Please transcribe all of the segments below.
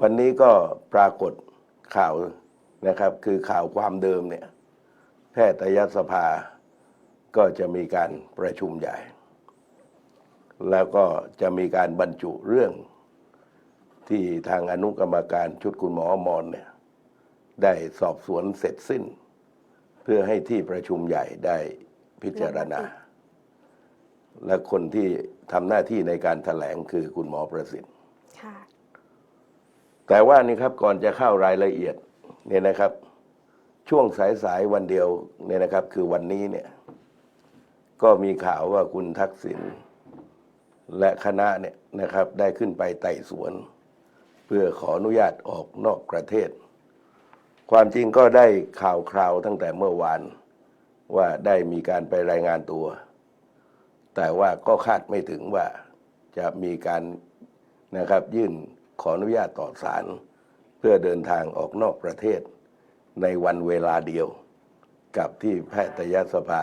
วันนี้ก็ปรากฏข่าวนะครับ คือข่าวความเดิมเนี่ย แพทยสภาก็จะมีการประชุมใหญ่ แล้วก็จะมีการบรรจุเรื่องที่ทางอนุกรรมการชุดคุณหมอมอมรเนี่ยได้สอบสวนเสร็จสิ้น เพื่อให้ที่ประชุมใหญ่ได้พิจารณา และคนที่ทำหน้าที่ในการแถลงคือคุณหมอประสิทธิ์ แต่ว่านี่ครับก่อนจะเข้ารายละเอียดเนี่ยนะครับ ช่วงสายๆวันเดียวเนี่ยนะครับ คือวันนี้เนี่ย ก็มีข่าวว่าคุณทักษิณและคณะเนี่ยนะครับ ได้ขึ้นไปไต่สวน เพื่อขออนุญาตออกนอกประเทศ ความจริงก็ได้ข่าวคราวตั้งแต่เมื่อวาน ว่าได้มีการไปรายงานตัว แต่ว่าก็คาดไม่ถึงว่าจะมีการนะครับยื่น ขออนุญาตต่อศาลเพื่อเดินทางออกนอกประเทศ ในวันเวลาเดียว กับที่แพทยสภา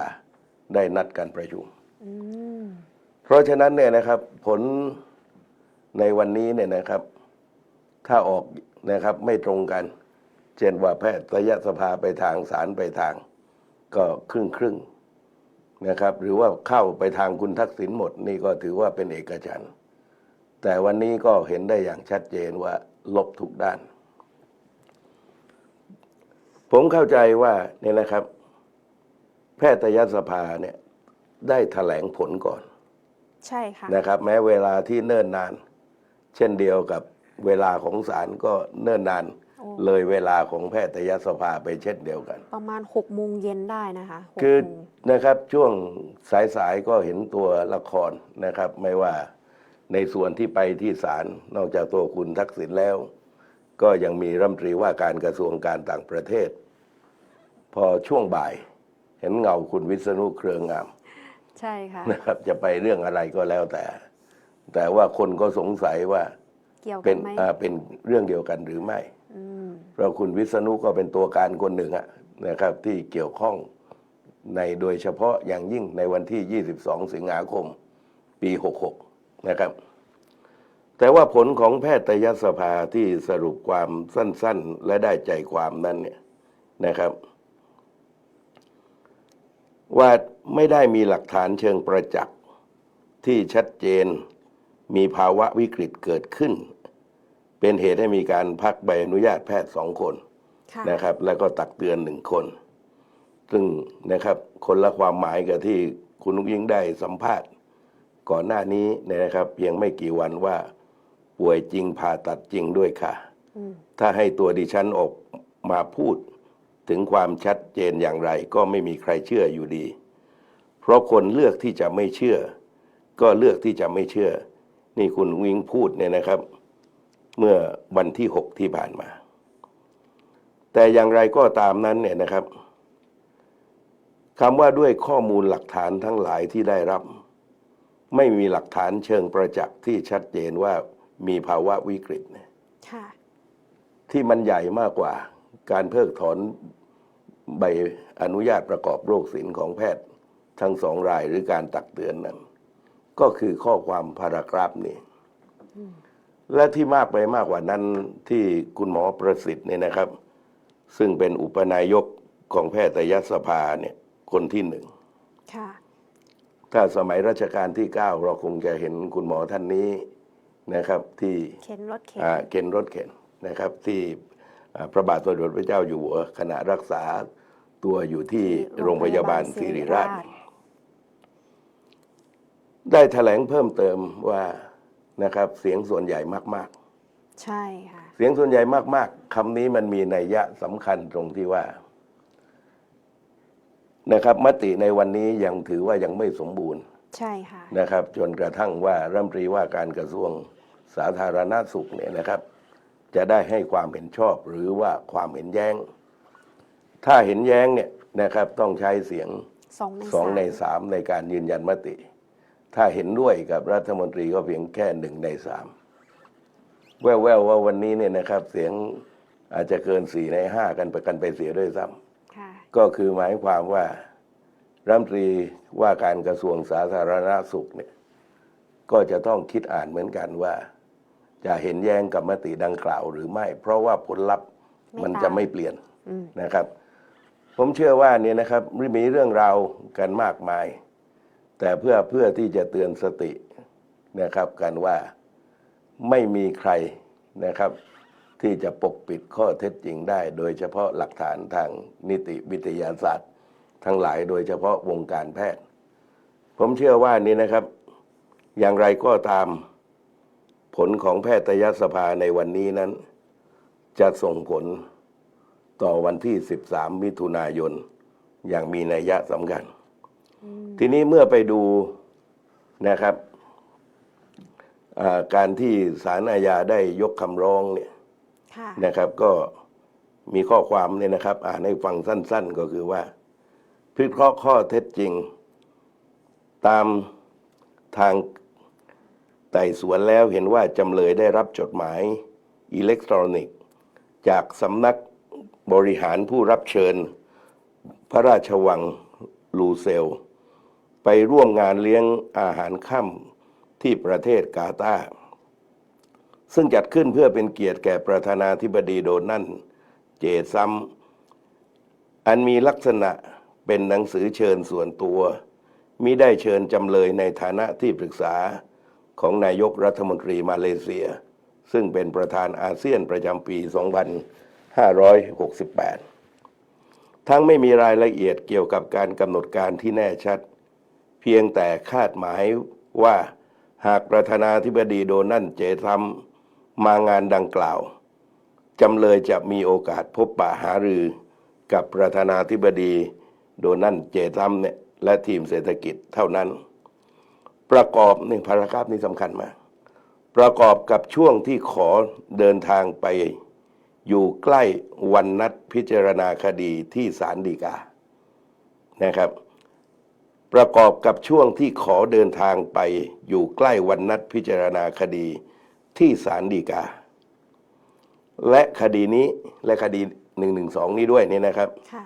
ได้นัดการประชุมอืมเพราะฉะนั้นเนี่ยนะครับผลในวันนี้เนี่ยนะครับ ถ้าออกนะครับไม่ตรงกัน เช่นว่าแพทยสภาไปทางศาลไปทาง ก็ครึ่งครึ่งๆนะครับ หรือว่าเข้าไปทางคุณทักษิณหมดนี่ก็ถือว่าเป็นเอกฉันท์ แต่วันนี้ก็เห็นได้อย่างชัดเจนว่าลบทุกด้าน ผมเข้าใจว่าเนี่ยนะครับ แพทยสภาเนี่ยได้ถแถลงผลก่อน ใช่ค่ะนะครับ แม้เวลาที่เนิ่นนาน เช่นเดียวกับเวลาของศาลก็เนิ่นนานโอ้เลยเวลาของแพทยสภาไปเช่นเดียวกัน ประมาณหกโมงเย็นได้นะคะหกคือโมงนะครับช่วงสายๆก็เห็นตัวละครนะครับ ไม่ว่า ในส่วนที่ไปที่ศาลนอกจากตัวคุณทักษิณแล้ว ก็ยังมีรัฐมนตรีว่าการกระทรวงการต่างประเทศ พอช่วงบ่าย เห็นเงาคุณวิษณุเครืองาม ใช่ค่ะนะครับ จะไปเรื่องอะไรก็แล้วแต่ แต่ว่าคนก็สงสัยว่าเกี่ยวเป็กันนไหมอ่าเป็นเรื่องเดียวกันหรือไม่ อืมเพราะคุณวิษณุก็เป็นตัวการคนหนึ่งอะนะครับที่เกี่ยวข้องในโดยเฉพาะอย่างยิ่งในวันที่ 22 สิงหาคม ปี 66 นะครับ แต่ว่าผลของแพทยสภาที่สรุปความสั้น ๆ และได้ใจความนั้นเนี่ยนะครับ ว่าไม่ได้มีหลักฐานเชิงประจักษ์ที่ชัดเจนมีภาวะวิกฤตเกิดขึ้น เป็นเหตุให้มีการพักใบอนุญาตแพทย์สองคนค่ะนะครับ แล้วก็ตักเตือนหนึ่งคน ซึ่งนะครับคนละความหมายกับที่คุณนุกยิ่งได้สัมภาษณ์ ก่อนหน้านี้เนี่ยนะครับเพียงไม่กี่วันว่าป่วยจริงผ่าตัดจริงด้วยค่ะอืมถ้าให้ตัวดิฉันออกมาพูดถึงความชัดเจนอย่างไรก็ไม่มีใครเชื่ออยู่ดี เพราะคนเลือกที่จะไม่เชื่อ ก็เลือกที่จะไม่เชื่อ นี่คุณวิงพูดเนี่ยนะครับ เมื่อวันที่หกที่ผ่านมา แต่อย่างไรก็ตามนั้นเนี่ยนะครับคำว่าด้วยข้อมูลหลักฐานทั้งหลายที่ได้รับ ไม่มีหลักฐานเชิงประจักษ์ที่ชัดเจนว่ามีภาวะวิกฤตเนี่ยค่ะที่มันใหญ่มากกว่าการเพิกถอนใบอนุญาตประกอบโรคศิลป์ของแพทย์ ทั้งสองรายหรือการตักเตือนนั้น ก็คือข้อความพารากราฟนี้ และที่มากไปมากกว่านั้นที่คุณหมอประสิทธิ์เนี่ยนะครับ ซึ่งเป็นอุปนายกของแพทยสภาเนี่ยคนที่หนึ่งค่ะ ถ้าสมัยรัชกาลที่เก้าเราคงจะเห็นคุณหมอท่านนี้นะครับที่เข็นรถเข็นอ่าเข็นรถเข็นนะครับที่อ่าพระบาทสมเด็จพระเจ้าอยู่หัวขณะรักษาตัวอยู่ที่โรงพยาบาลศิริราช ได้แถลงเพิ่มเติมว่านะครับเสียงส่วนใหญ่มากใช่ค่ะๆเสียงส่วนใหญ่มาก ๆคำนี้มันมีนัยยะสำคัญตรงที่ว่า นะครับมติในวันนี้ยังถือว่ายังไม่สมบูรณ์ใช่ค่ะนะครับจนกระทั่งว่ารัฐมนตรีว่าการกระทรวงสาธารณสุขเนี่ยนะครับ จะได้ให้ความเห็นชอบหรือว่าความเห็นแย้ง ถ้าเห็นแย้งเนี่ยนะครับต้องใช้เสียงสองในสองในสามสามในการยืนยันมติ ถ้าเห็นด้วยกับรัฐมนตรีก็เพียงแค่หนึ่งในสามแววๆว่าวันนี้เนี่ยนะครับเสียงอาจจะเกินสี่ในห้ากันไปกันไปเสียด้วยซ้ำค่ะ ก็คือหมายความว่ารัฐมนตรีว่าการกระทรวงสาธารณสุขเนี่ยก็จะต้องคิดอ่านเหมือนกันว่า จะเห็นแย้งกับมติดังกล่าวหรือไม่ เพราะว่าผลลัพธ์ไม่มันตามจะไม่เปลี่ยนอืมนะครับ ผมเชื่อว่าเนี่ยนะครับมีเรื่องราวกันมากมาย แต่เพื่อเพื่อที่จะเตือนสตินะครับกันว่าไม่มีใครนะครับ ที่จะปกปิดข้อเท็จจริงได้ โดยเฉพาะหลักฐานทางนิติวิทยาศาสตร์ ทั้งหลายโดยเฉพาะวงการแพทย์ ผมเชื่อว่านี่นะครับ อย่างไรก็ตามผลของแพทยสภาในวันนี้นั้น จะส่งผลต่อวันที่ 13 มิถุนายน อย่างมีนัยยะสำคัญ ทีนี้เมื่อไปดูนะครับการที่ศาลอาญาได้ยกคำร้องเนี่ย นะครับ ก็มีข้อความเนี่ยนะครับ อ่านให้ฟังสั้น ๆ ก็คือว่า พิเคราะห์ข้อเท็จจริง ตามทางไต่สวนแล้วเห็นว่าจำเลยได้รับจดหมายอิเล็กทรอนิกส์ จากสำนักบริหารผู้รับเชิญ พระราชวังลูเซล ไปร่วมงานเลี้ยงอาหารค่ำที่ประเทศกาตาร์ ซึ่งจัดขึ้นเพื่อเป็นเกียรติแก่ประธานาธิบดีโดนัลด์เจซัมอันมีลักษณะเป็นหนังสือเชิญส่วนตัว มิได้เชิญจำเลยในฐานะที่ปรึกษาของนายกรัฐมนตรีมาเลเซีย ซึ่งเป็นประธานอาเซียนประจำปี 2568 ทั้งไม่มีรายละเอียดเกี่ยวกับการกำหนดการที่แน่ชัด เพียงแต่คาดหมายว่าหากประธานาธิบดีโดนัลด์เจทัม มางานดังกล่าว จำเลยจะมีโอกาสพบปะหารือกับประธานาธิบดีโดนัลเจทัมเนี่ยและทีมเศรษฐกิจเท่านั้น ประกอบหนึ่งพารากราฟนี้สำคัญมากประกอบกับช่วงที่ขอเดินทางไป อยู่ใกล้วันนัดพิจารณาคดีที่ศาลฎีกานะครับ ประกอบกับช่วงที่ขอเดินทางไปอยู่ใกล้วันนัดพิจารณาคดี ที่ศาลฎีกา และคดีนี้และคดีหนึ่งหนึ่งสองนี้ด้วยเนี่ยนะครับค่ะ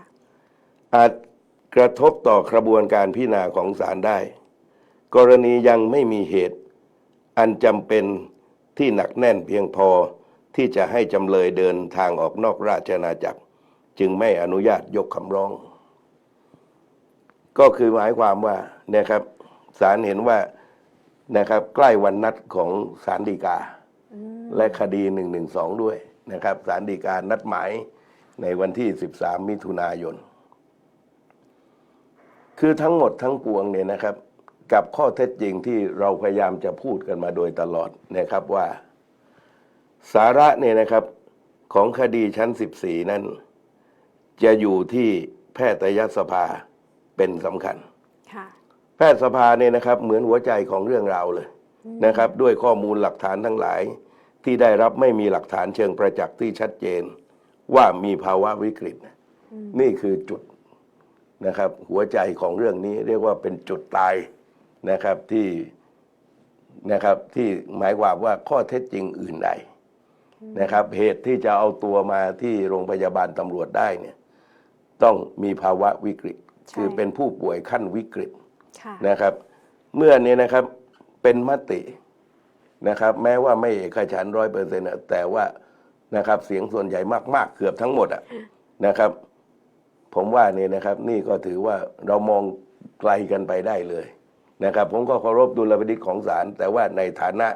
อาจกระทบต่อกระบวนการพิจารณาของศาลได้ กรณียังไม่มีเหตุ อันจำเป็นที่หนักแน่นเพียงพอที่จะให้จำเลยเดินทางออกนอกราชอาณาจักร จึงไม่อนุญาตยกคำร้อง ก็คือหมายความว่านะครับศาลเห็นว่านะครับใกล้วันนัดของศาลฎีกา และคดีหนึ่งหนึ่งสองด้วยนะครับศาลฎีกานัดหมายในวันที่ 13 มิถุนายน คือทั้งหมดทั้งปวงเนี่ยนะครับ กับข้อเท็จจริงที่เราพยายามจะพูดกันมาโดยตลอดนะครับว่า สาระเนี่ยนะครับของคดีชั้น 14 นั้น จะอยู่ที่แพทยสภาเป็นสำคัญค่ะแพทยสภาเนี่ยนะครับ เหมือนหัวใจของเรื่องราวเลยนะครับ ด้วยข้อมูลหลักฐานทั้งหลาย ที่ได้รับไม่มีหลักฐานเชิงประจักษ์ที่ชัดเจน ว่ามีภาวะวิกฤต นี่คือจุดนะครับ หัวใจของเรื่องนี้เรียกว่าเป็นจุดตายนะครับที่นะครับที่หมายความว่าข้อเท็จจริงอื่นใดนะครับ เหตุที่จะเอาตัวมาที่โรงพยาบาลตำรวจได้เนี่ยต้องมีภาวะวิกฤตใช่คือเป็นผู้ป่วยขั้นวิกฤตค่ะนะครับ เมื่อนี้นะครับเป็นมติ นะครับ แม้ว่าไม่เอกฉันร้อยเปอร์เซ็นต์แต่ว่านะครับ เสียงส่วนใหญ่มากๆ เกือบทั้งหมดอะนะครับ ผมว่านี่นะครับ นี่ก็ถือว่าเรามองไกลกันไปได้เลยนะครับ ผมก็เคารพดุลพินิจของศาลแต่ว่าในฐานะ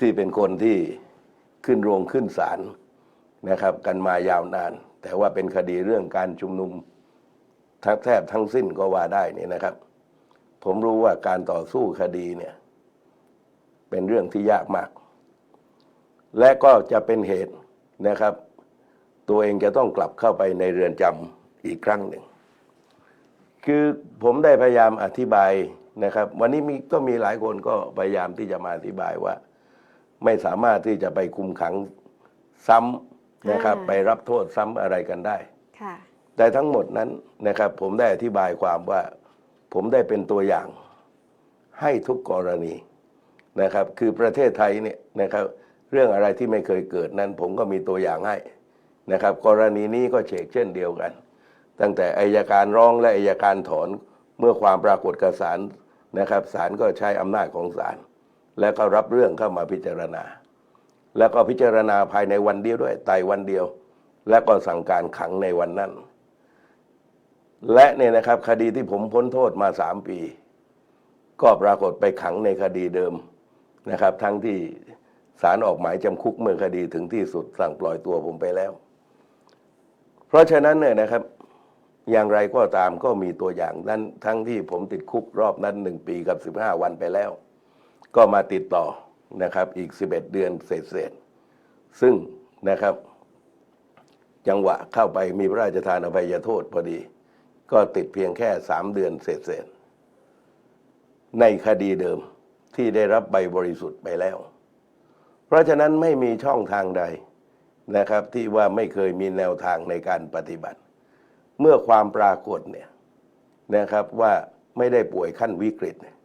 ที่เป็นคนที่ขึ้นโรงขึ้นศาลนะครับ กันมายาวนาน แต่ว่าเป็นคดีเรื่องการชุมนุมทั้งแทบทั้งสิ้นก็ว่าได้นี่นะครับ ผมรู้ว่าการต่อสู้คดีเนี่ย เป็นเรื่องที่ยากมาก และก็จะเป็นเหตุนะครับ ตัวเองจะต้องกลับเข้าไปในเรือนจำอีกครั้งหนึ่ง คือผมได้พยายามอธิบายนะครับ วันนี้มีก็มีหลายคนก็พยายามที่จะมาอธิบายว่า ไม่สามารถที่จะไปคุมขังซ้ำนะครับอ่าไปรับโทษซ้ำอะไรกันได้ค่ะแต่ทั้งหมดนั้นนะครับ ผมได้อธิบายความว่า ผมได้เป็นตัวอย่างให้ทุกกรณี นะครับคือประเทศไทยเนี่ยนะครับเรื่องอะไรที่ไม่เคยเกิดนั้นผมก็มีตัวอย่างให้นะครับกรณีนี้ก็เชกเช่นเดียวกัน ตั้งแต่อายการร้องและอายการถอนเมื่อความปรากฏกับศาลนะครับศาลก็ใช้อำนาจของศาลและก็รับเรื่องเข้ามาพิจารณา แล้วก็พิจารณาภายในวันเดียวด้วยไต่วันเดียว แล้วก็สั่งการขังในวันนั้น และเนี่ยนะครับคดีที่ผมพ้นโทษมาสามปี ก็ปรากฏไปขังในคดีเดิม นะครับ ทั้งที่ศาลออกหมายจำคุกเมื่อคดีถึงที่สุดสั่งปล่อยตัวผมไปแล้ว เพราะฉะนั้นเนี่ยนะครับ อย่างไรก็ตามก็มีตัวอย่างนั้นทั้งที่ผมติดคุกรอบนั้นหนึ่งปีกับสิบห้าวันไปแล้ว ก็มาติดต่อนะครับอีกสิบเอ็ดเดือนเศษๆซึ่งนะครับ จังหวะเข้าไปมีพระราชทานอภัยโทษพอดี ก็ติดเพียงแค่สามเดือนเศษๆในคดีเดิม ที่ได้รับใบบริสุทธิ์ไปแล้ว เพราะฉะนั้นไม่มีช่องทางใดนะครับ ที่ว่าไม่เคยมีแนวทางในการปฏิบัติ เมื่อความปรากฏเนี่ยนะครับว่าไม่ได้ป่วยขั้นวิกฤตเนี่ย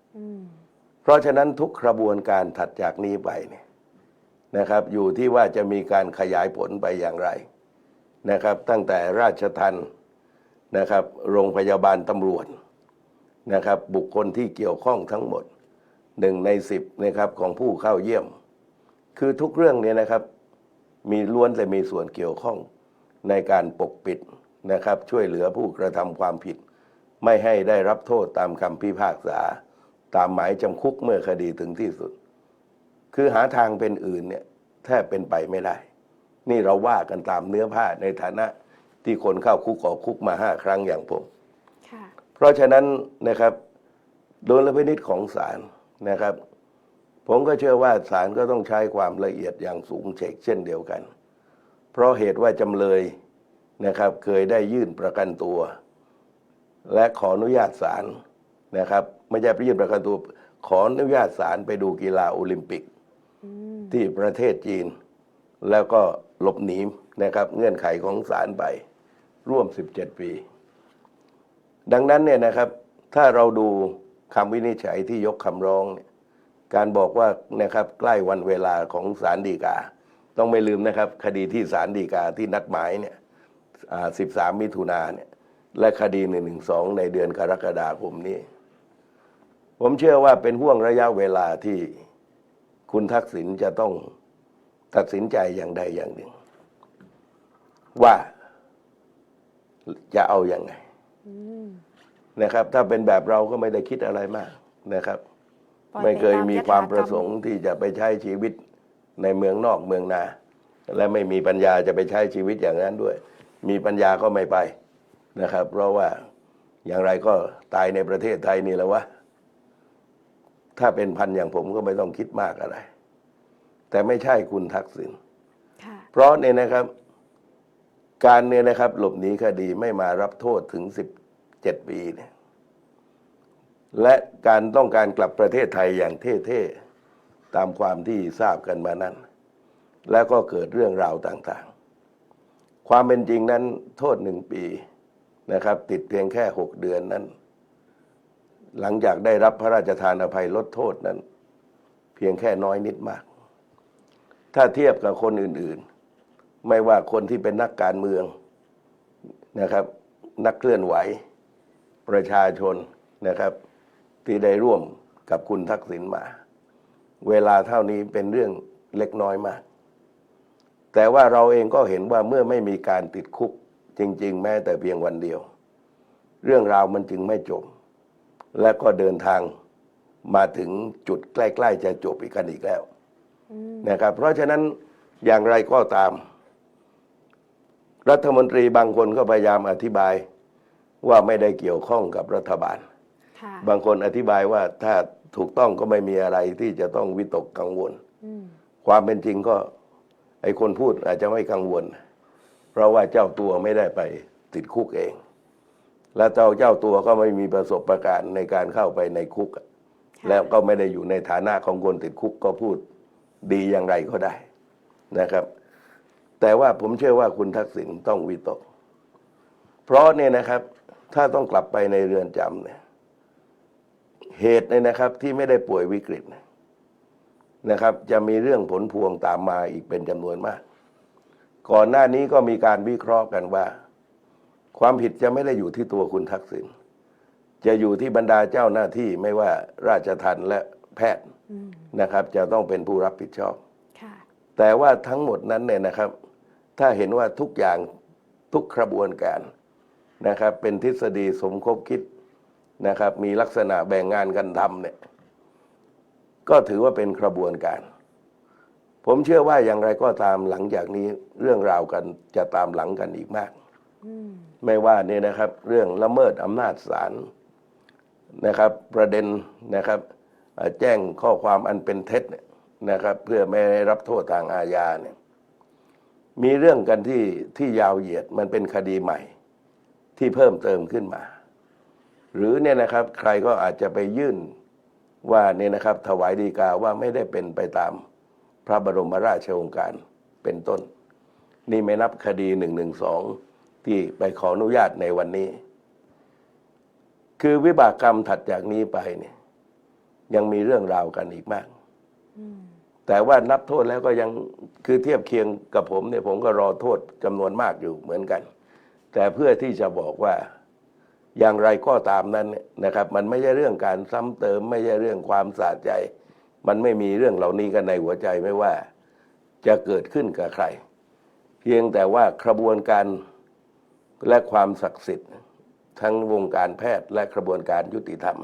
เพราะฉะนั้นทุกกระบวนการถัดจากนี้ไปเนี่ยนะครับ อยู่ที่ว่าจะมีการขยายผลไปอย่างไรนะครับ ตั้งแต่ราชทันนะครับ โรงพยาบาลตำรวจนะครับ บุคคลที่เกี่ยวข้องทั้งหมด หนึ่งในสิบนะครับของผู้เข้าเยี่ยม คือทุกเรื่องเนี่ยนะครับ มีล้วนแต่มีส่วนเกี่ยวข้องในการปกปิดนะครับ ช่วยเหลือผู้กระทำความผิด ไม่ให้ได้รับโทษตามคำพิพากษา ตามหมายจำคุกเมื่อคดีถึงที่สุด คือหาทางเป็นอื่นเนี่ยแทบเป็นไปไม่ได้ นี่เราว่ากันตามเนื้อผ้าในฐานะที่คนเข้าคุกออกคุกมาห้าครั้งอย่างผมค่ะเพราะฉะนั้นนะครับโดยละพินิษของศาล นะครับ ผมก็เชื่อว่าศาลก็ต้องใช้ความละเอียดอย่างสูงเฉกเช่นเดียวกัน เพราะเหตุว่าจำเลยนะครับเคยได้ยื่นประกันตัว และขออนุญาตศาลนะครับไม่ใช่ไปยื่นประกันตัว ขออนุญาตศาลไปดูกีฬาโอลิมปิกที่ประเทศจีน แล้วก็หลบหนีนะครับ เงื่อนไขของศาลไป ร่วม 17 ปี ดังนั้นเนี่ยนะครับ ถ้าเราดู คำวินิจฉัยที่ยกคำร้องเนี่ยการบอกว่านะครับใกล้วันเวลาของศาลฎีกา ต้องไม่ลืมนะครับ คดีที่ศาลฎีกาที่นัดหมายเนี่ย13 มิถุนาเนี่ยและคดี 112 ในเดือนกรกฎาคมนี้ ผมเชื่อว่าเป็นห่วงระยะเวลาที่คุณทักษิณจะต้องตัดสินใจอย่างใดอย่างหนึ่ง ว่าจะเอาอยัางไง นะครับ ถ้าเป็นแบบเราก็ไม่ได้คิดอะไรมากนะครับปล่อยไม่เคยปตามีความยถกประสงค์ที่จะไปใช้ชีวิตในเมืองนอกเมืองนา และไม่มีปัญญาจะไปใช้ชีวิตอย่างนั้นด้วย มีปัญญาก็ไม่ไปนะครับ เพราะว่าอย่างไรก็ตายในประเทศไทยนี่แหละวะถ้าเป็นพันอย่างผมก็ไม่ต้องคิดมากอะไร แต่ไม่ใช่คุณทักษิณค่ะเพราะเนี่ยนะครับ การเนี่ยนะครับ หลบหนีคดีไม่มารับโทษถึงสิบ เจ็ดปีเนี่ยและการต้องการกลับประเทศไทยอย่างเท่ๆ ตามความที่ทราบกันมานั้น แล้วก็เกิดเรื่องราวต่างๆ ความเป็นจริงนั้นโทษหนึ่งปีนะครับ ติดเพียงแค่หกเดือนนั้น หลังจากได้รับพระราชทานอภัยลดโทษนั้น เพียงแค่น้อยนิดมาก ถ้าเทียบกับคนอื่นๆ ไม่ว่าคนที่เป็นนักการเมืองนะครับ นักเคลื่อนไหว ประชาชนนะครับ ที่ได้ร่วมกับคุณทักษิณมา เวลาเท่านี้เป็นเรื่องเล็กน้อยมาก แต่ว่าเราเองก็เห็นว่าเมื่อไม่มีการติดคุกจริง ๆ แม้แต่เพียงวันเดียว เรื่องราวมันจึงไม่จบ และก็เดินทางมาถึงจุดใกล้ ๆ จะจบอีกกันอีกแล้วนะครับ เพราะฉะนั้นอย่างไรก็ตาม รัฐมนตรีบางคนก็พยายามอธิบาย ว่าไม่ได้เกี่ยวข้องกับรัฐบาลค่ะบางคนอธิบายว่าถ้าถูกต้องก็ไม่มีอะไรที่จะต้องวิตกกังวลอืมความเป็นจริงก็ ไอคนพูดอาจจะไม่กังวล เพราะว่าเจ้าตัวไม่ได้ไปติดคุกเอง และเจ้าเจ้าตัวก็ไม่มีประสบการณ์ในการเข้าไปในคุกอะค่ะแล้วก็ไม่ได้อยู่ในฐานะของคนติดคุกก็พูดดีอย่างไรก็ได้นะครับ แต่ว่าผมเชื่อว่าคุณทักษิณต้องวิตก เพราะเนี่ยนะครับถ้าต้องกลับไปในเรือนจำเนี่ยเหตุเนี่ยนะครับที่ไม่ได้ป่วยวิกฤตเนี่ยนะครับ จะมีเรื่องผลพวงตามมาอีกเป็นจำนวนมาก ก่อนหน้านี้ก็มีการวิเคราะห์กันว่า ความผิดจะไม่ได้อยู่ที่ตัวคุณทักษิณจะอยู่ที่บรรดาเจ้าหน้าที่ไม่ว่าราชทัณฑ์และแพทย์อืมนะครับ จะต้องเป็นผู้รับผิดชอบค่ะแต่ว่าทั้งหมดนั้นเนี่ยนะครับ ถ้าเห็นว่าทุกอย่างทุกกระบวนการ นะครับเป็นทฤษฎีสมคบคิดนะครับมีลักษณะแบ่งงานกันทำเนี่ยก็ถือว่าเป็นกระบวนการ ผมเชื่อว่าอย่างไรก็ตามหลังจากนี้เรื่องราวกันจะตามหลังกันอีกมากอืมไม่ว่าเนี่ยนะครับ เรื่องละเมิดอำนาจศาลนะครับ ประเด็นนะครับเอ่อแจ้งข้อความอันเป็นเท็จเนี่ยนะครับ เพื่อไม่ให้รับโทษทางอาญาเนี่ยมีเรื่องกันที่ที่ยาวเหยียดมันเป็นคดีใหม่ ที่เพิ่มเติมขึ้นมา หรือเนี่ยนะครับใครก็อาจจะไปยื่นว่าเนี่ยนะครับถวายดีกาว่าไม่ได้เป็นไปตามพระบรมราชโองการเป็นต้น นี่ไม่นับคดีหนึ่งหนึ่งสองที่ไปขออนุญาตในวันนี้ คือวิบากกรรมถัดจากนี้ไปเนี่ยยังมีเรื่องราวกันอีกมากอืมแต่ว่านับโทษแล้วก็ยังคือเทียบเคียงกับผมเนี่ยผมก็รอโทษจำนวนมากอยู่เหมือนกัน แต่เพื่อที่จะบอกว่าอย่างไรก็ตามนั้นนะครับ มันไม่ใช่เรื่องการซ้ำเติม ไม่ใช่เรื่องความสะใจ มันไม่มีเรื่องเหล่านี้กันในหัวใจไม่ว่า จะเกิดขึ้นกับใคร เพียงแต่ว่ากระบวนการและความศักดิ์สิทธิ์ ทั้งวงการแพทย์และกระบวนการยุติธรรม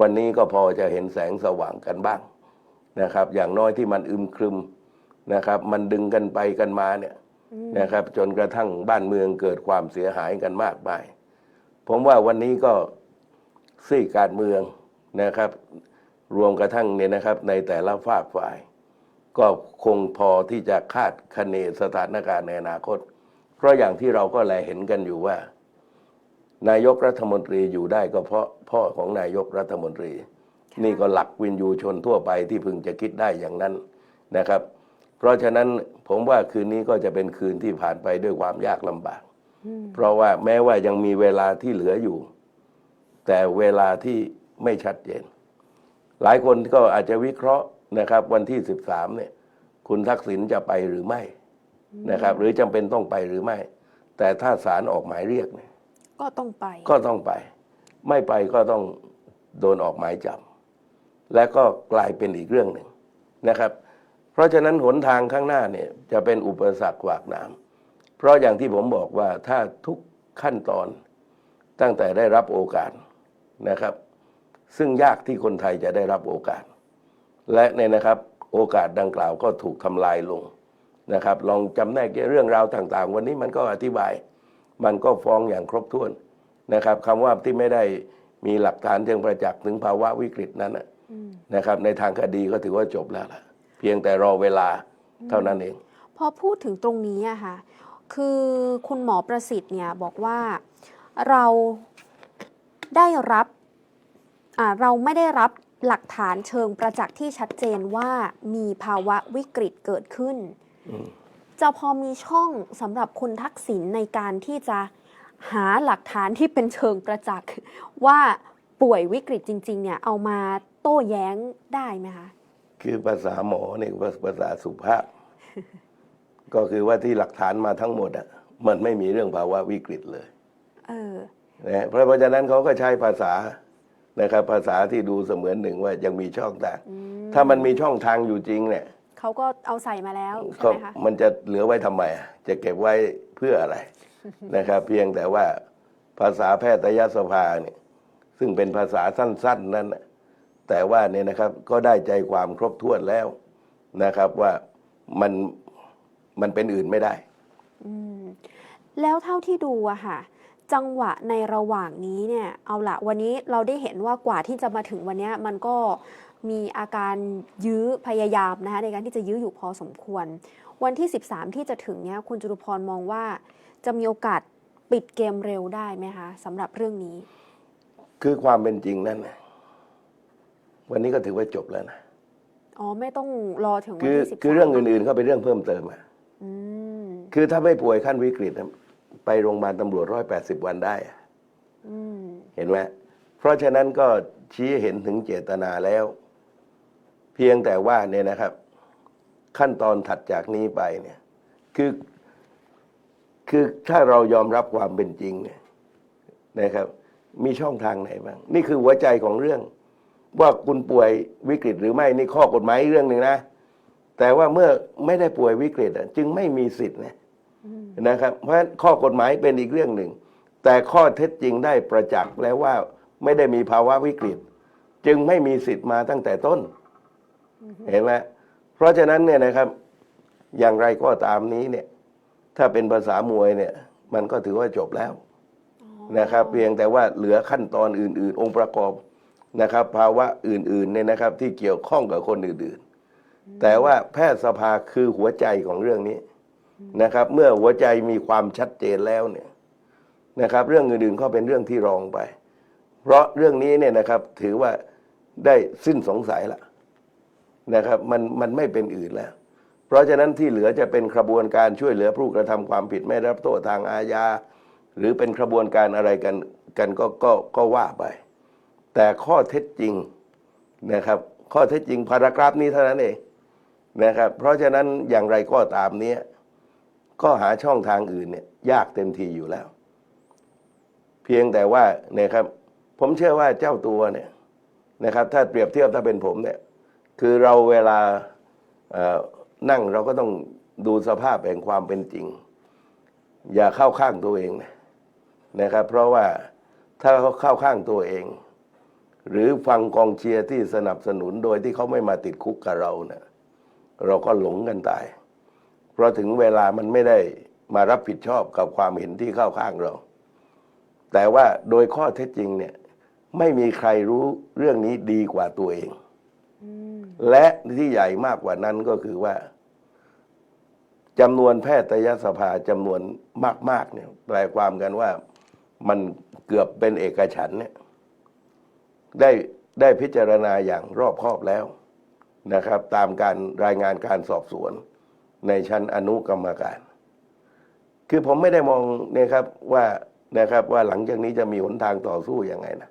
วันนี้ก็พอจะเห็นแสงสว่างกันบ้างนะครับ อย่างน้อยที่มันอึมครึมนะครับ มันดึงกันไปกันมาเนี่ย นะครับ จนกระทั่งบ้านเมืองเกิดความเสียหายกันมากมาย ผมว่าวันนี้ก็ซี่การเมืองนะครับ รวมกระทั่งเนี่ยนะครับ ในแต่ละฝากฝ่าย ก็คงพอที่จะคาดคะเนสถานการณ์ในอนาคต เพราะอย่างที่เราก็แลเห็นกันอยู่ว่า นายกรัฐมนตรีอยู่ได้ก็เพราะพ่อของนายกรัฐมนตรี นี่ก็หลักวินยูชนทั่วไปที่พึงจะคิดได้อย่างนั้นนะครับ เพราะฉะนั้นผมว่าคืนนี้ก็จะเป็นคืนที่ผ่านไปด้วยความยากลำบากอืมเพราะว่าแม้ว่ายังมีเวลาที่เหลืออยู่ แต่เวลาที่ไม่ชัดเจน หลายคนก็อาจจะวิเคราะห์นะครับ วันที่ 13 เนี่ย คุณทักษิณจะไปหรือไม่นะครับ หรือจำเป็นต้องไปหรือไม่ แต่ถ้าศาลออกหมายเรียกเนี่ย ก็ต้องไป ก็ต้องไป ไม่ไปก็ต้องโดนออกหมายจับและก็กลายเป็นอีกเรื่องหนึ่งนะครับ เพราะฉะนั้นหนทางข้างหน้าเนี่ยจะเป็นอุปสรรคขวากหน้ำเพราะอย่างที่ผมบอกว่าถ้าทุกขั้นตอนตั้งแต่ได้รับโอกาสนะครับ ซึ่งยากที่คนไทยจะได้รับโอกาส และเนี่ยนะครับโอกาสดังกล่าวก็ถูกทำลายลงนะครับ ลองจำแนกเรื่องราวต่างๆ วันนี้มันก็อธิบาย มันก็ฟ้องอย่างครบถ้วนนะครับคำว่าที่ไม่ได้มีหลักฐานเชิงประจักษ์ถึงภาวะวิกฤตนั้นนะครับ ในทางคดีก็ถือว่าจบแล้วล่ะ เพียงแต่รอเวลาเท่านั้นเอง พอพูดถึงตรงนี้อะค่ะ คือคุณหมอประสิทธิ์เนี่ยบอกว่าเราได้รับอ่าเราไม่ได้รับหลักฐานเชิงประจักษ์ที่ชัดเจนว่ามีภาวะวิกฤตเกิดขึ้นอืมจะพอมีช่องสำหรับคุณทักษิณในการที่จะหาหลักฐานที่เป็นเชิงประจักษ์ว่าป่วยวิกฤตจริง ๆ เนี่ยเอามาโต้แย้งได้ไหมคะ คือภาษาหมอเนี่ยภาษาสุภาพ ก็คือว่าที่หลักฐานมาทั้งหมดอะมันไม่มีเรื่องภาวะวิกฤตเลยเออนะเพราะเพราะฉะนั้นเขาก็ใช้ภาษานะครับ ภาษาที่ดูเสมือนหนึ่งว่ายังมีช่องทางอืมถ้ามันมีช่องทางอยู่จริงเนี่ยเขาก็เอาใส่มาแล้วใช่ก็ไหมคะมันจะเหลือไว้ทำไมอะจะเก็บไว้เพื่ออะไรนะครับ เพียงแต่ว่าภาษาแพทยสภาเนี่ยซึ่งเป็นภาษาสั้น ๆ นั้นน่ะ แต่ว่าเนี่ยนะครับก็ได้ใจความครบถ้วนแล้วนะครับว่ามันมันเป็นอื่นไม่ได้ อืมแล้วเท่าที่ดูอะค่ะ จังหวะในระหว่างนี้เนี่ยเอาละวันนี้เราได้เห็นว่ากว่าที่จะมาถึงวันเนี้ยมันก็มีอาการยื้อพยายามนะคะในการที่จะยื้ออยู่พอสมควร วันที่ 13 ที่จะถึงเนี้ยคุณจุรุพรมองว่า จะมีโอกาสปิดเกมเร็วได้ไหมคะสำหรับเรื่องนี้ คือความเป็นจริงนั้นน่ะ วันนี้ก็ถือว่าจบแล้วนะอ๋อไม่ต้องรอถึงวันคือที่13คือเรื่องอื่นๆก็เป็นเรื่องเพิ่มเติมอะอืมคือถ้าไม่ป่วยขั้นวิกฤตนะไปโรงพยาบาลตำรวจร้อยแปดสิบวันได้อะอืมเห็นไหมเพราะฉะนั้นก็ชี้เห็นถึงเจตนาแล้ว เพียงแต่ว่าเนี่ยนะครับ ขั้นตอนถัดจากนี้ไปเนี่ยคือคือถ้าเรายอมรับความเป็นจริงเนี่ยนะครับ มีช่องทางไหนบ้าง นี่คือหัวใจของเรื่อง ว่าคุณป่วยวิกฤตหรือไม่นี่ข้อกฎหมายเรื่องหนึ่งนะ แต่ว่าเมื่อไม่ได้ป่วยวิกฤตจึงไม่มีสิทธิ์นะนะครับ เพราะข้อกฎหมายเป็นอีกเรื่องหนึ่ง แต่ข้อเท็จจริงได้ประจักษ์แล้วว่าไม่ได้มีภาวะวิกฤต จึงไม่มีสิทธิ์มาตั้งแต่ต้น เห็นไหมเพราะฉะนั้นเนี่ยนะครับอย่างไรก็ตามนี้เนี่ย ถ้าเป็นภาษามวยเนี่ย มันก็ถือว่าจบแล้วนะครับ เพียงแต่ว่าเหลือขั้นตอนอื่น ๆ องค์ประกอบ นะครับ ภาวะอื่นๆเนี่ยนะครับ ที่เกี่ยวข้องกับคนอื่นๆ แต่ว่าแพทยสภาคือหัวใจของเรื่องนี้นะครับ เมื่อหัวใจมีความชัดเจนแล้วเนี่ยนะครับ เรื่องอื่นๆก็เป็นเรื่องที่รองไป เพราะเรื่องนี้เนี่ยนะครับถือว่าได้สิ้นสงสัยละนะครับมันมันไม่เป็นอื่นแล้ว เพราะฉะนั้นที่เหลือจะเป็นกระบวนการช่วยเหลือผู้กระทำความผิดไม่รับโทษทางอาญาหรือเป็นกระบวนการอะไรกันกันก็ก็ก็ว่าไป แต่ข้อเท็จจริงนะครับข้อเท็จจริงพารากราฟนี้เท่านั้นเองนะครับเพราะฉะนั้นอย่างไรก็ตามเนี้ยก็หาช่องทางอื่นเนี่ยยากเต็มทีอยู่แล้ว เพียงแต่ว่าเนี่ยครับผมเชื่อว่าเจ้าตัวเนี่ยนะครับ ถ้าเปรียบเทียบถ้าเป็นผมเนี่ยคือเราเวลาอ่อนั่งเราก็ต้องดูสภาพแห่งความเป็นจริง อย่าเข้าข้างตัวเองนะนะครับ เพราะว่าถ้าเขาเข้าข้างตัวเอง หรือฟังกองเชียร์ที่สนับสนุนโดยที่เขาไม่มาติดคุกกับเราเนะเราก็หลงกันตาย เพราะถึงเวลามันไม่ได้มารับผิดชอบกับความเห็นที่เข้าข้างเรา แต่ว่าโดยข้อเท็จจริงเนี่ยไม่มีใครรู้เรื่องนี้ดีกว่าตัวเอง และที่ใหญ่มากกว่านั้นก็คือว่าจำนวนแพทยสภาจำนวนมาก ๆ เนี่ยแปลความกันว่ามันเกือบเป็นเอกฉันเนี่ย ได้ได้พิจารณาอย่างรอบคอบแล้วนะครับ ตามการรายงานการสอบสวนในชั้นอนุกรรมการ คือผมไม่ได้มองนะครับว่านะครับว่าหลังจากนี้จะมีหนทางต่อสู้ยังไงนะ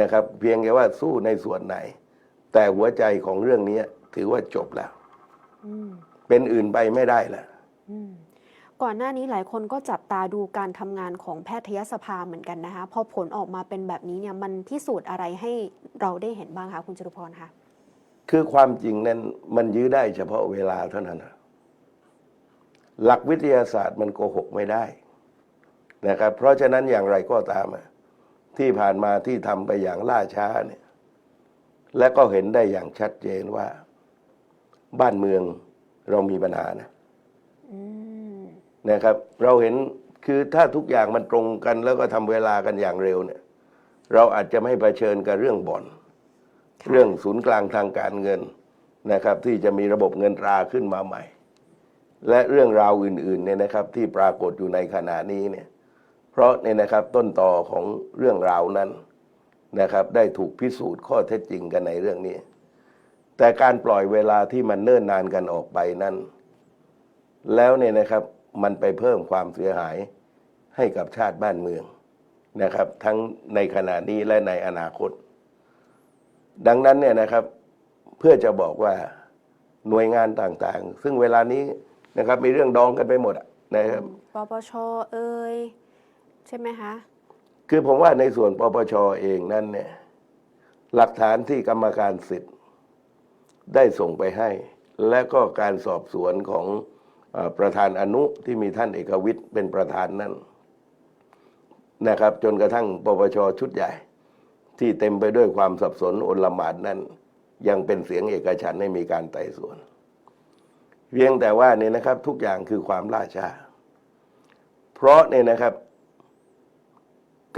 นะครับ เพียงแค่ว่าสู้ในส่วนไหน แต่หัวใจของเรื่องนี้ถือว่าจบแล้วอืมเป็นอื่นไปไม่ได้แล้วอืม ก่อนหน้านี้หลายคนก็จับตาดูการทำงานของแพทยสภาเหมือนกันนะคะพอผลออกมาเป็นแบบนี้เนี่ยมันพิสูจน์อะไรให้เราได้เห็นบ้างคะคุณจตุพรคะคือความจริงนั้นมันยื้อได้เฉพาะเวลาเท่านั้นนะหลักวิทยาศาสตร์มันโกหกไม่ได้นะครับเพราะฉะนั้นอย่างไรก็ตามอะที่ผ่านมาที่ทำไปอย่างล่าช้าเนี่ยและก็เห็นได้อย่างชัดเจนว่า บ้านเมืองเรามีปัญหานะอืม นะครับ เราเห็นคือถ้าทุกอย่างมันตรงกันแล้วก็ทำเวลากันอย่างเร็วเนี่ย เราอาจจะไม่เผชิญกับเรื่องบ่อนค่ะเรื่องศูนย์กลางทางการเงินนะครับ ที่จะมีระบบเงินตราขึ้นมาใหม่ และเรื่องราวอื่นๆเนี่ยนะครับที่ปรากฏอยู่ในขณะนี้เนี่ย เพราะเนี่ยนะครับต้นต่อของเรื่องราวนั้นนะครับ ได้ถูกพิสูจน์ข้อเท็จจริงกันในเรื่องนี้ แต่การปล่อยเวลาที่มันเนิ่นนานกันออกไปนั้น แล้วเนี่ยนะครับ มันไปเพิ่มความเสียหายให้กับชาติบ้านเมืองนะครับ ทั้งในขณะนี้และในอนาคต ดังนั้นเนี่ยนะครับเพื่อจะบอกว่าหน่วยงานต่างๆ ซึ่งเวลานี้นะครับมีเรื่องดองกันไปหมดอะนะครับปปชเอ่ยใช่ไหมคะคือผมว่าในส่วนปปชเองนั่นเนี่ยหลักฐานที่กรรมการสิทธิ์ได้ส่งไปให้ และก็การสอบสวนของเออ ประธานอนุที่มีท่านเอกวิทย์เป็นประธานนั่นนะครับ จนกระทั่งปปชชุดใหญ่ ที่เต็มไปด้วยความสับสนโอลหมานนั้น ยังเป็นเสียงเอกฉันให้มีการไต่สวน เพียงแต่ว่าเนี่ยนะครับทุกอย่างคือความล่าช้าเพราะเนี่ยนะครับ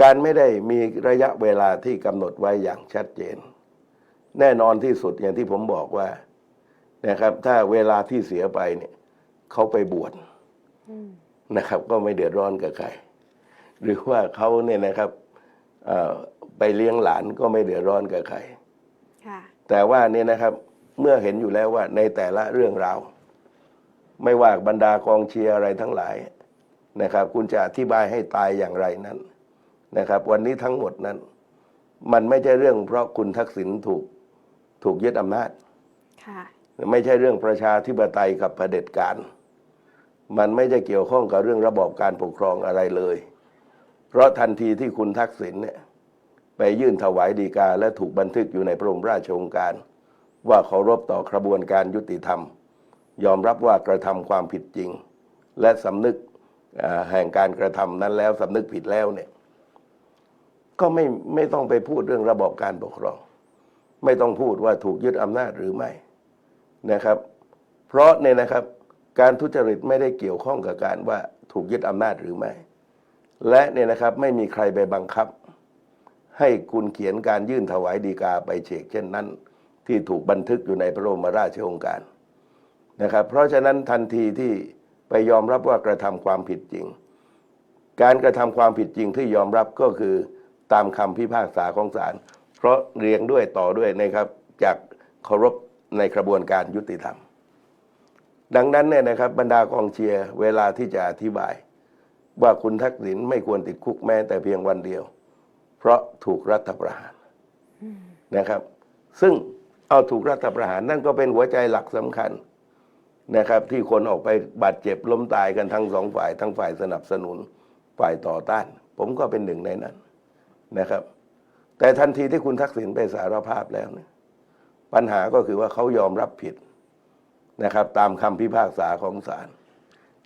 การไม่ได้มีระยะเวลาที่กำหนดไว้อย่างชัดเจน แน่นอนที่สุดอย่างที่ผมบอกว่านะครับ ถ้าเวลาที่เสียไปเนี่ย เขาไปบวชอืมนะครับ ก็ไม่เดือดร้อนกับใคร หรือว่าเขาเนี่ยนะครับเอ่อไปเลี้ยงหลานก็ไม่เดือดร้อนกับใครค่ะแต่ว่าเนี่ยนะครับเมื่อเห็นอยู่แล้วว่าในแต่ละเรื่องราวไม่ว่าบรรดากองเชียร์อะไรทั้งหลายนะครับ คุณจะอธิบายให้ตายอย่างไรนั้นนะครับ วันนี้ทั้งหมดนั้น มันไม่ใช่เรื่องเพราะคุณทักษิณถูกถูกยึดอำนาจค่ะไม่ใช่เรื่องประชาธิปไตยกับเผด็จการ มันไม่จะเกี่ยวข้องกับเรื่องระบอบการปกครองอะไรเลย เพราะทันทีที่คุณทักษิณเนี่ยไปยื่นถวายดีกาและถูกบันทึกอยู่ในพระบรมราชโองการ ว่าเคารพต่อกระบวนการยุติธรรม ยอมรับว่ากระทำความผิดจริง และสำนึกแห่งการกระทำนั้นแล้วสำนึกผิดแล้วเนี่ยก็ไม่ไม่ต้องไปพูดเรื่องระบอบการปกครอง ไม่ต้องพูดว่าถูกยึดอำนาจหรือไม่นะครับ เพราะเนี่ยนะครับ การทุจริตไม่ได้เกี่ยวข้องกับการว่าถูกยึดอำนาจหรือไม่ และเนี่ยนะครับไม่มีใครไปบังคับ ให้คุณเขียนการยื่นถวายดีกาไปเชกเช่นนั้น ที่ถูกบันทึกอยู่ในพระบรมราชโองการนะครับ เพราะฉะนั้นทันทีที่ไปยอมรับว่ากระทำความผิดจริง การกระทำความผิดจริงที่ยอมรับก็คือตามคำพิพากษาของศาลเพราะเรียงด้วยต่อด้วยนะครับจากเคารพในกระบวนการยุติธรรม ดังนั้นเนี่ยนะครับบรรดากองเชียร์เวลาที่จะอธิบาย ว่าคุณทักษิณไม่ควรติดคุกแม้แต่เพียงวันเดียว เพราะถูกรัฐประหารนะครับ ซึ่งเอาถูกรัฐประหารนั่นก็เป็นหัวใจหลักสำคัญนะครับ ที่คนออกไปบาดเจ็บล้มตายกันทั้งสองฝ่ายทั้งฝ่ายสนับสนุนฝ่ายต่อต้าน ผมก็เป็นหนึ่งในนั้นนะครับ แต่ทันทีที่คุณทักษิณไปสารภาพแล้วเนี่ยปัญหาก็คือว่าเขายอมรับผิด นะครับ ตามคำพิพากษาของศาล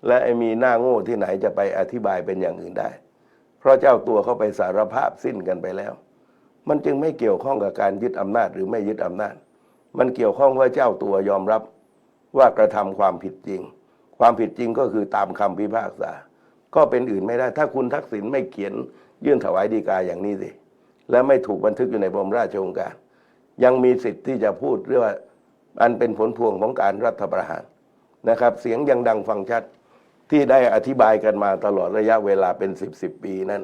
และไอ้มีหน้าโง่ที่ไหนจะไปอธิบายเป็นอย่างอื่นได้ เพราะเจ้าตัวเขาไปสารภาพสิ้นกันไปแล้ว มันจึงไม่เกี่ยวข้องกับการยึดอำนาจหรือไม่ยึดอำนาจ มันเกี่ยวข้องว่าเจ้าตัวยอมรับว่ากระทำความผิดจริง ความผิดจริงก็คือตามคำพิพากษา ก็เป็นอื่นไม่ได้ ถ้าคุณทักษิณไม่เขียนยื่นถวายดีกาอย่างนี้สิ และไม่ถูกบันทึกอยู่ในบรมราชโองการ ยังมีสิทธิ์ที่จะพูดเรื่องว่า อันเป็นผลพวงของการรัฐประหารนะครับ เสียงยังดังฟังชัดที่ได้อธิบายกันมาตลอดระยะเวลาเป็นสิบสิบปีนั่น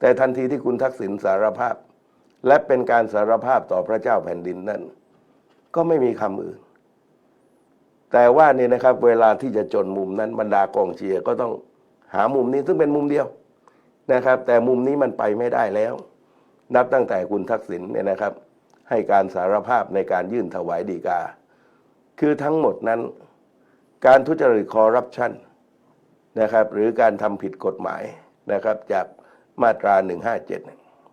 แต่ทันทีที่คุณทักษิณสารภาพ และเป็นการสารภาพต่อพระเจ้าแผ่นดินนั่นก็ไม่มีคำอื่น แต่ว่านี่นะครับ เวลาที่จะจนมุมนั้นบรรดากองเชียร์ก็ต้องหามุมนี้ซึ่งเป็นมุมเดียวนะครับ แต่มุมนี้มันไปไม่ได้แล้ว นับตั้งแต่คุณทักษิณเนี่ยนะครับ ให้การสารภาพในการยื่นถวายดีกา คือทั้งหมดนั้น การทุจริตคอร์รัปชันนะครับ หรือการทำผิดกฎหมายนะครับ จากมาตรา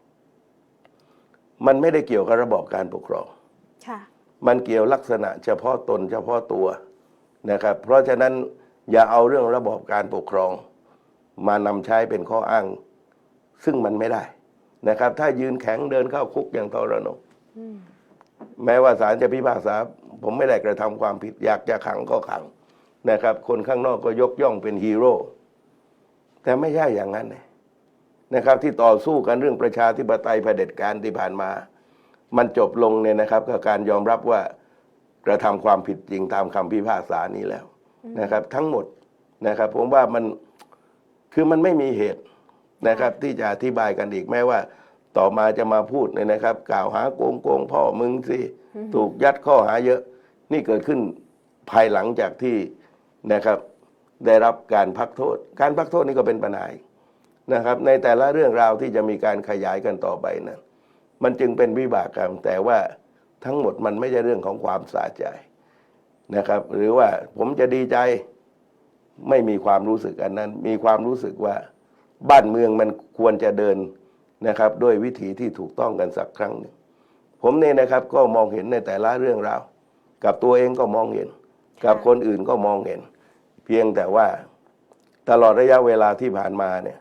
157 มันไม่ได้เกี่ยวกับระบอบการปกครองค่ะมันเกี่ยวลักษณะเฉพาะตนเฉพาะตัวนะครับ เพราะฉะนั้นอย่าเอาเรื่องระบอบการปกครอง มานำใช้เป็นข้ออ้าง ซึ่งมันไม่ได้นะครับ ถ้ายืนแข็งเดินเข้าคุกอย่างทรนง แม้ว่าศาลจะพิพากษา ผมไม่ได้กระทำความผิด อยากจะขังก็ขังนะครับ คนข้างนอกก็ยกย่องเป็นฮีโร่แต่ไม่ใช่อย่างนั้นนะครับ ที่ต่อสู้กันเรื่องประชาธิปไตยเผด็จการที่ผ่านมา มันจบลงเนี่ยนะครับกับการยอมรับว่ากระทำความผิดจริงตามคำพิพากษานี้แล้วนะครับ ทั้งหมดนะครับ ผมว่ามันคือมันไม่มีเหตุนะครับ ที่จะอธิบายกันอีกแม้ว่า ต่อมาจะมาพูดเนี่ยนะครับ กล่าวหาโกงโกงพ่อมึงสิถูกยัดข้อหาเยอะ นี่เกิดขึ้นภายหลังจากที่นะครับ ได้รับการพักโทษ การพักโทษนี่ก็เป็นปัญหาอีกนะครับ ในแต่ละเรื่องราวที่จะมีการขยายกันต่อไปนั้นมันจึงเป็นวิบากกรรม แต่ว่าทั้งหมดมันไม่ใช่เรื่องของความสาใจนะครับ หรือว่าผมจะดีใจไม่มีความรู้สึกอันนั้น มีความรู้สึกว่าบ้านเมืองมันควรจะเดิน นะครับด้วยวิถีที่ถูกต้องกันสักครั้งหนึ่งผมเนี่ยนะครับก็มองเห็นในแต่ละเรื่องราว กับตัวเองก็มองเห็น กับคนอื่นก็มองเห็น เพียงแต่ว่าตลอดระยะเวลาที่ผ่านมาเนี่ย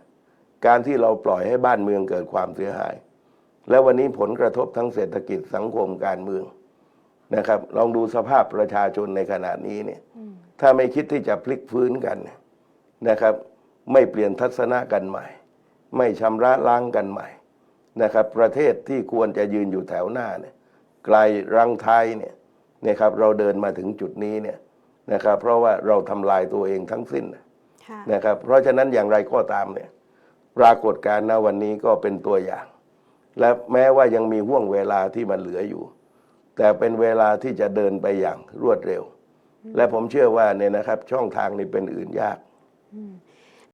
การที่เราปล่อยให้บ้านเมืองเกิดความเสียหาย แล้ววันนี้ผลกระทบทั้งเศรษฐกิจสังคมการเมืองนะครับ ลองดูสภาพประชาชนในขณะนี้เนี่ยถ้าไม่คิดที่จะพลิกฟื้นกันนะครับ ไม่เปลี่ยนทัศนะกันใหม่ ไม่ชำระล้างกันใหม่นะครับ ประเทศที่ควรจะยืนอยู่แถวหน้าเนี่ยไกลรังท้ายเนี่ยนะครับเราเดินมาถึงจุดนี้เนี่ยนะครับ เพราะว่าเราทำลายตัวเองทั้งสิ้นค่ะนะครับ เพราะฉะนั้นอย่างไรก็ตามเนี่ยปรากฏการณ์ณวันนี้ก็เป็นตัวอย่าง และแม้ว่ายังมีห่วงเวลาที่มันเหลืออยู่ แต่เป็นเวลาที่จะเดินไปอย่างรวดเร็ว และผมเชื่อว่าเนี่ยนะครับ ช่องทางนี้เป็นอื่นยาก